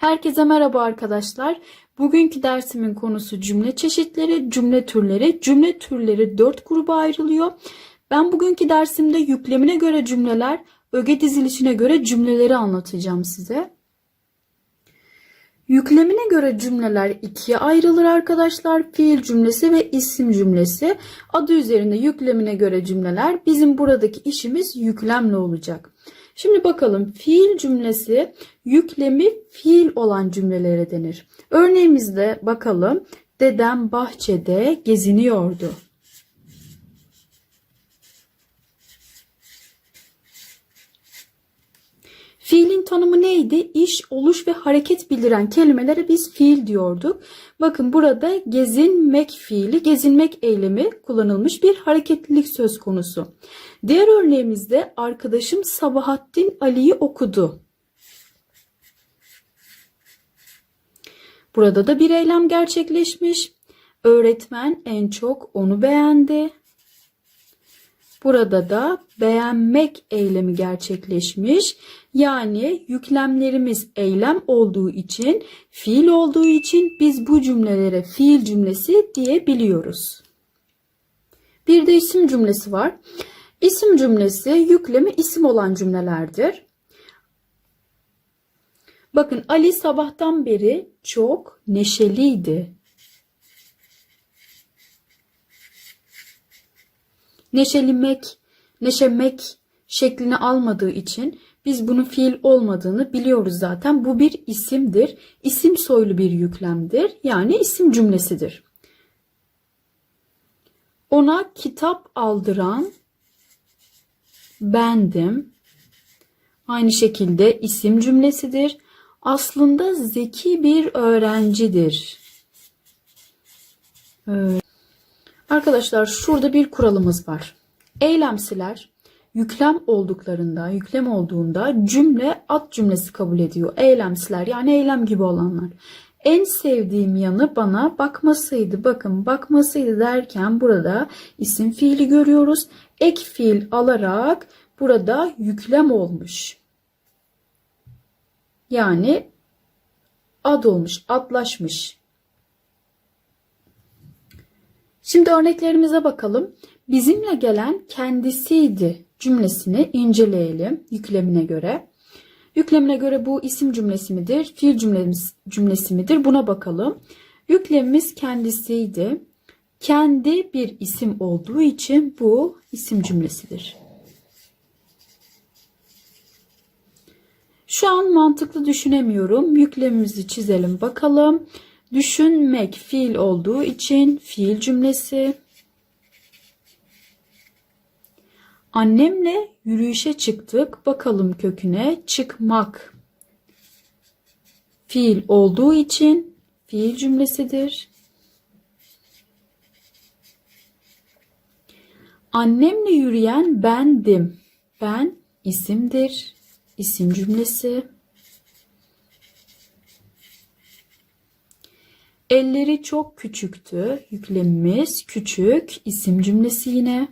Herkese merhaba arkadaşlar. Bugünkü dersimin konusu cümle çeşitleri, cümle türleri. Cümle türleri 4 gruba ayrılıyor. Ben bugünkü dersimde yüklemine göre cümleler, öge dizilişine göre cümleleri anlatacağım size. Yüklemine göre cümleler ikiye ayrılır arkadaşlar. Fiil cümlesi ve isim cümlesi. Adı üzerinde yüklemine göre cümleler. Bizim buradaki işimiz yüklemle olacak. Şimdi bakalım fiil cümlesi yüklemi fiil olan cümlelere denir. Örneğimizde bakalım dedem bahçede geziniyordu. Fiilin tanımı neydi? İş, oluş ve hareket bildiren kelimelere biz fiil diyorduk. Bakın burada gezinmek fiili, gezinmek eylemi kullanılmış bir hareketlilik söz konusu. Diğer örneğimizde arkadaşım Sabahattin Ali'yi okudu. Burada da bir eylem gerçekleşmiş. Öğretmen en çok onu beğendi. Burada da beğenmek eylemi gerçekleşmiş. Yani yüklemlerimiz eylem olduğu için, fiil olduğu için biz bu cümlelere fiil cümlesi diyebiliyoruz. Bir de isim cümlesi var. İsim cümlesi yüklemi isim olan cümlelerdir. Bakın Ali sabahtan beri çok neşeliydi. Neşelimek, neşemek şeklini almadığı için biz bunun fiil olmadığını biliyoruz zaten. Bu bir isimdir. İsim soylu bir yüklemdir. Yani isim cümlesidir. Ona kitap aldıran bendim. Aynı şekilde isim cümlesidir. Aslında zeki bir öğrencidir. Arkadaşlar şurada bir kuralımız var. Eylemsiler yüklem olduklarında, yüklem olduğunda cümle ad cümlesi kabul ediyor. Eylemsiler yani eylem gibi olanlar. En sevdiğim yanı bana bakmasıydı. Bakın bakmasıydı derken burada isim fiili görüyoruz. Ek fiil alarak burada yüklem olmuş. Yani ad olmuş, adlaşmış. Şimdi örneklerimize bakalım. Bizimle gelen kendisiydi cümlesini inceleyelim yüklemine göre. Yüklemine göre bu isim cümlesi midir, fiil cümlemiz, cümlesi midir buna bakalım. Yüklemimiz kendisiydi. Kendi bir isim olduğu için bu isim cümlesidir. Şu an mantıklı düşünemiyorum. Yüklemimizi çizelim bakalım. Düşünmek fiil olduğu için fiil cümlesi. Annemle yürüyüşe çıktık. Bakalım köküne çıkmak. Fiil olduğu için fiil cümlesidir. Annemle yürüyen bendim. Ben isimdir. İsim cümlesi. Elleri çok küçüktü. Yüklemimiz küçük. isim cümlesi yine.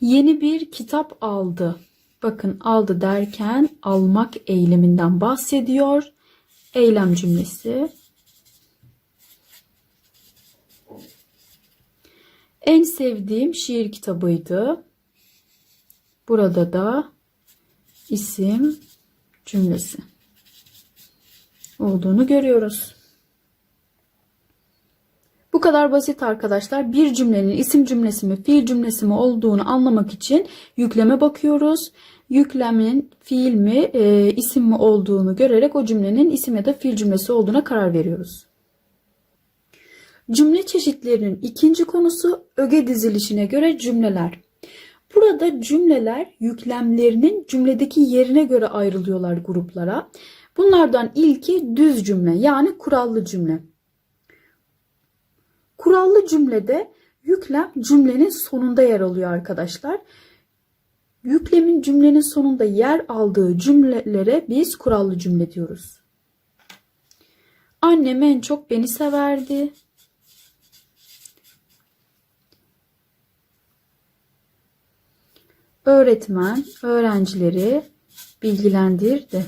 Yeni bir kitap aldı. Bakın aldı derken almak eyleminden bahsediyor. Eylem cümlesi. En sevdiğim şiir kitabıydı. Burada da isim cümlesi olduğunu görüyoruz. Bu kadar basit arkadaşlar. Bir cümlenin isim cümlesi mi, fiil cümlesi mi olduğunu anlamak için yükleme bakıyoruz. Yüklemin fiil mi, e, isim mi olduğunu görerek o cümlenin isim ya da fiil cümlesi olduğuna karar veriyoruz. Cümle çeşitlerinin ikinci konusu öge dizilişine göre cümleler. Burada cümleler yüklemlerinin cümledeki yerine göre ayrılıyorlar gruplara. Bunlardan ilki düz cümle yani kurallı cümle. Kurallı cümlede yüklem cümlenin sonunda yer alıyor arkadaşlar. Yüklemin cümlenin sonunda yer aldığı cümlelere biz kurallı cümle diyoruz. Annem en çok beni severdi. Öğretmen öğrencileri bilgilendirdi.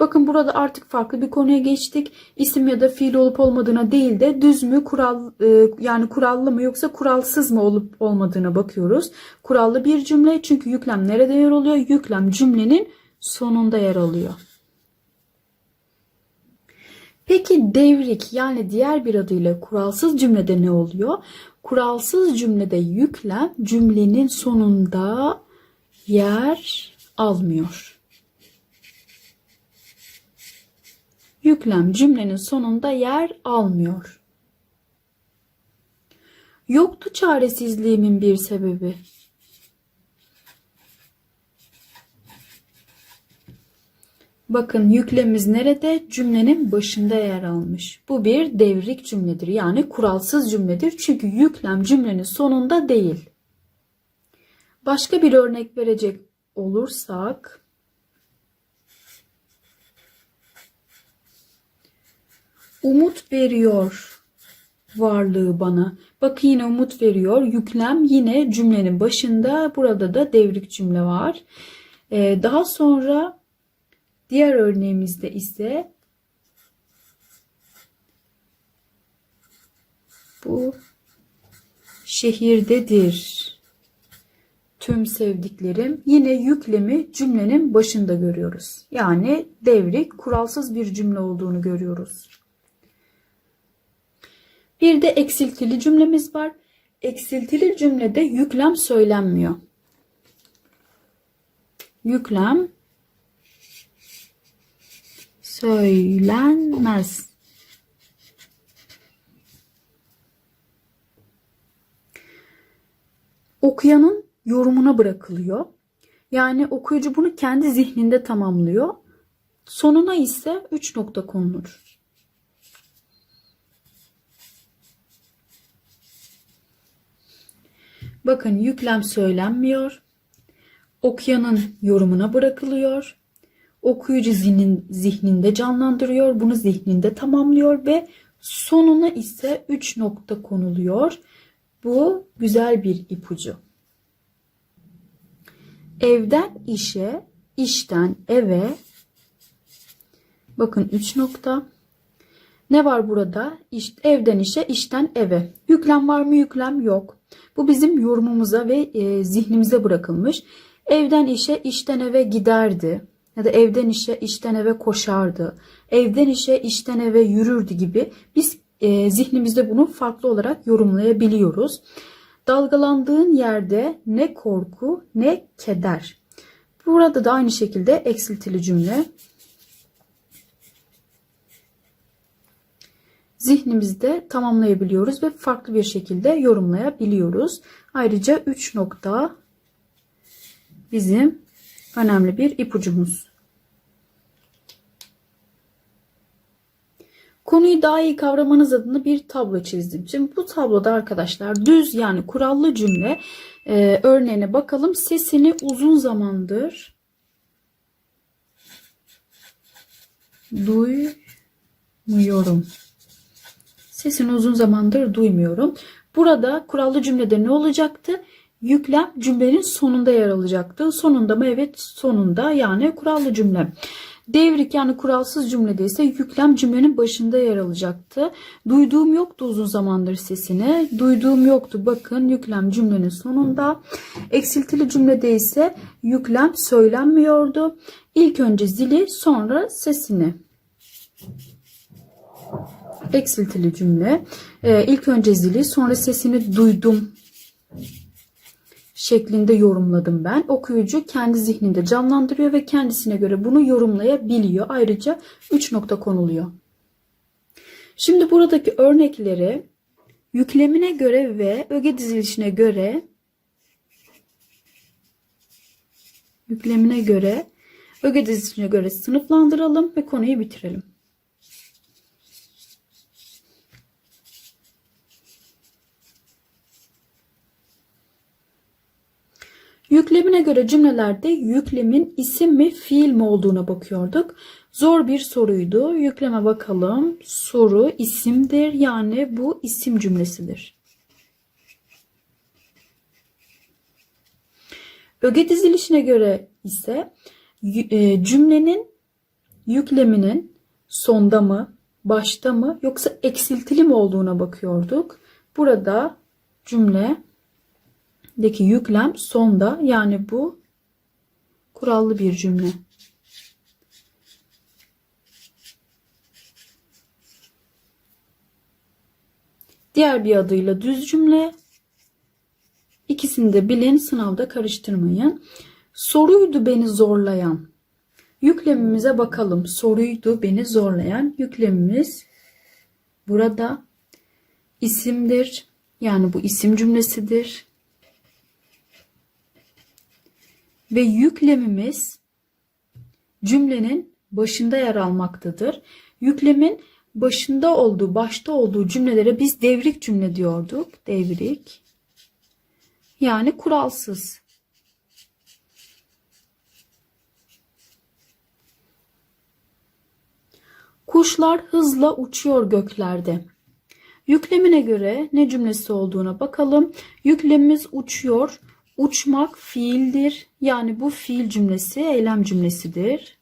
Bakın burada artık farklı bir konuya geçtik. İsim ya da fiil olup olmadığına değil de düz mü kural e, yani kurallı mı yoksa kuralsız mı olup olmadığına bakıyoruz. Kurallı bir cümle çünkü yüklem nerede yer alıyor? Yüklem cümlenin sonunda yer alıyor. Peki devrik yani diğer bir adıyla kuralsız cümlede ne oluyor? Kuralsız cümlede yüklem cümlenin sonunda yer almıyor. Yüklem cümlenin sonunda yer almıyor. Yoktu çaresizliğimin bir sebebi. Bakın yüklemimiz nerede? Cümlenin başında yer almış. Bu bir devrik cümledir. Yani kuralsız cümledir. Çünkü yüklem cümlenin sonunda değil. Başka bir örnek verecek olursak umut veriyor varlığı bana. Bakın yine umut veriyor. Yüklem yine cümlenin başında. Burada da devrik cümle var. Ee, daha sonra diğer örneğimizde ise bu şehirdedir. Tüm sevdiklerim yine yüklemi cümlenin başında görüyoruz. Yani devrik kuralsız bir cümle olduğunu görüyoruz. Bir de eksiltili cümlemiz var. Eksiltili cümlede yüklem söylenmiyor. Yüklem söylenmez. Okuyanın yorumuna bırakılıyor. Yani okuyucu bunu kendi zihninde tamamlıyor. Sonuna ise 3 nokta konulur. Bakın yüklem söylenmiyor. Okuyanın yorumuna bırakılıyor. Okuyucu zihnin, zihninde canlandırıyor. Bunu zihninde tamamlıyor ve sonuna ise 3 nokta konuluyor. Bu güzel bir ipucu. Evden işe, işten eve. Bakın 3 nokta. Ne var burada? İşte evden işe, işten eve. Yüklem var mı? Yüklem yok. Bu bizim yorumumuza ve e, zihnimize bırakılmış. Evden işe, işten eve giderdi. Ya da evden işe, işten eve koşardı. Evden işe, işten eve yürürdü gibi biz e, zihnimizde bunu farklı olarak yorumlayabiliyoruz. Dalgalandığın yerde ne korku ne keder. Burada da aynı şekilde eksiltili cümle. zihnimizde tamamlayabiliyoruz ve farklı bir şekilde yorumlayabiliyoruz. Ayrıca 3 nokta bizim önemli bir ipucumuz. Konuyu daha iyi kavramanız adına bir tablo çizdim. Şimdi bu tabloda arkadaşlar düz yani kurallı cümle e, örneğine bakalım. Sesini uzun zamandır duymuyorum. Sesini uzun zamandır duymuyorum. Burada kurallı cümlede ne olacaktı? Yüklem cümlenin sonunda yer alacaktı. Sonunda mı? Evet sonunda yani kurallı cümle. Devrik yani kuralsız cümlede ise yüklem cümlenin başında yer alacaktı. Duyduğum yoktu uzun zamandır sesini. Duyduğum yoktu. Bakın yüklem cümlenin sonunda. Eksiltili cümlede ise yüklem söylenmiyordu. İlk önce zili sonra sesini eksiltili cümle. Ee, ilk önce zili sonra sesini duydum şeklinde yorumladım ben. Okuyucu kendi zihninde canlandırıyor ve kendisine göre bunu yorumlayabiliyor. Ayrıca 3 nokta konuluyor. Şimdi buradaki örnekleri yüklemine göre ve öge dizilişine göre yüklemine göre öge dizilişine göre sınıflandıralım ve konuyu bitirelim. Yüklemine göre cümlelerde yüklemin isim mi fiil mi olduğuna bakıyorduk. Zor bir soruydu. Yükleme bakalım. Soru isimdir yani bu isim cümlesidir. Öge dizilişine göre ise e, cümlenin yükleminin sonda mı, başta mı yoksa eksiltili mi olduğuna bakıyorduk. Burada cümledeki yüklem sonda yani bu kurallı bir cümle. Diğer bir adıyla düz cümle. İkisini de bilin, sınavda karıştırmayın. Soruydu beni zorlayan. Yüklemimize bakalım. Soruydu beni zorlayan. Yüklemimiz burada isimdir. Yani bu isim cümlesidir. Ve yüklemimiz cümlenin başında yer almaktadır. Yüklemin başında olduğu, başta olduğu cümlelere biz devrik cümle diyorduk. Devrik. Yani kuralsız. Kuşlar hızla uçuyor göklerde. Yüklemine göre ne cümlesi olduğuna bakalım. Yüklemimiz uçuyor. Uçmak fiildir. Yani bu fiil cümlesi eylem cümlesidir.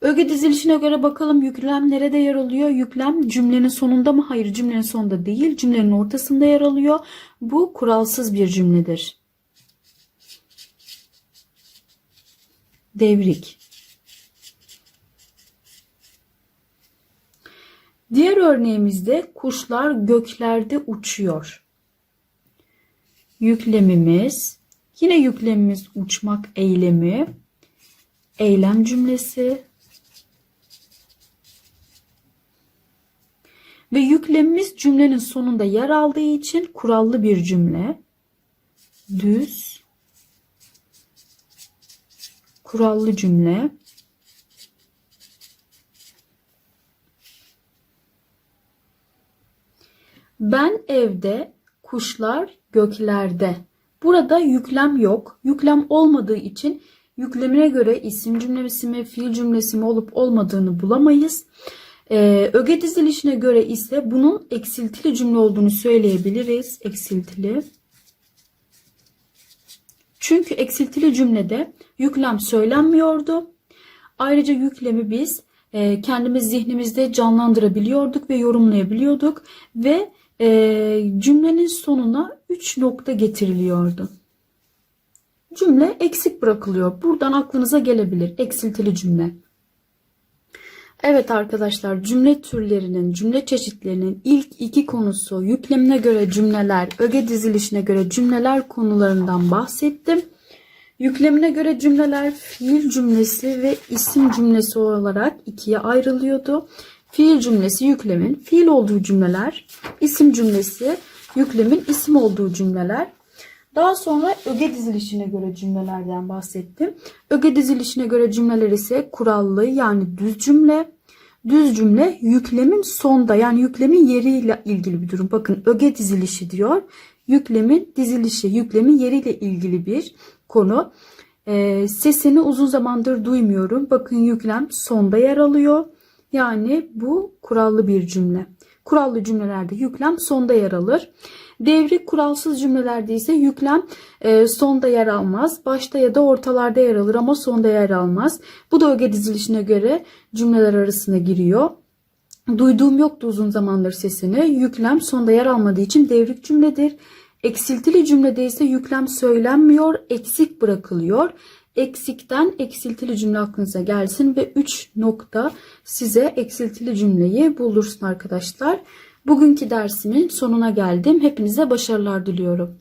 Öge dizilişine göre bakalım yüklem nerede yer alıyor? Yüklem cümlenin sonunda mı? Hayır cümlenin sonunda değil. Cümlenin ortasında yer alıyor. Bu kuralsız bir cümledir. Devrik. Diğer örneğimizde kuşlar göklerde uçuyor. Yüklemimiz, yine yüklemimiz uçmak eylemi, eylem cümlesi ve yüklemimiz cümlenin sonunda yer aldığı için kurallı bir cümle. Düz, kurallı cümle. Ben evde, kuşlar göklerde. Burada yüklem yok. Yüklem olmadığı için yüklemine göre isim cümlesi mi, fiil cümlesi mi olup olmadığını bulamayız. Ee, öge dizilişine göre ise bunun eksiltili cümle olduğunu söyleyebiliriz. Eksiltili. Çünkü eksiltili cümlede yüklem söylenmiyordu. Ayrıca yüklemi biz e, kendimiz zihnimizde canlandırabiliyorduk ve yorumlayabiliyorduk ve e, cümlenin sonuna 3 nokta getiriliyordu. Cümle eksik bırakılıyor. Buradan aklınıza gelebilir eksiltili cümle. Evet arkadaşlar cümle türlerinin, cümle çeşitlerinin ilk iki konusu yüklemine göre cümleler, öge dizilişine göre cümleler konularından bahsettim. Yüklemine göre cümleler fiil cümlesi ve isim cümlesi olarak ikiye ayrılıyordu. Fiil cümlesi yüklemin fiil olduğu cümleler, isim cümlesi yüklemin isim olduğu cümleler. Daha sonra öge dizilişine göre cümlelerden bahsettim. Öge dizilişine göre cümleler ise kurallı yani düz cümle. Düz cümle yüklemin sonda yani yüklemin yeriyle ilgili bir durum. Bakın öge dizilişi diyor. Yüklemin dizilişi, yüklemin yeriyle ilgili bir konu. Ee, sesini uzun zamandır duymuyorum. Bakın yüklem sonda yer alıyor. Yani bu kurallı bir cümle. Kurallı cümlelerde yüklem sonda yer alır. Devrik kuralsız cümlelerde ise yüklem e, sonda yer almaz. Başta ya da ortalarda yer alır ama sonda yer almaz. Bu da öge dizilişine göre cümleler arasına giriyor. Duyduğum yoktu uzun zamandır sesini. Yüklem sonda yer almadığı için devrik cümledir. Eksiltili cümlede ise yüklem söylenmiyor, eksik bırakılıyor. Eksikten eksiltili cümle aklınıza gelsin ve 3 nokta size eksiltili cümleyi buldursun arkadaşlar. Bugünkü dersimin sonuna geldim. Hepinize başarılar diliyorum.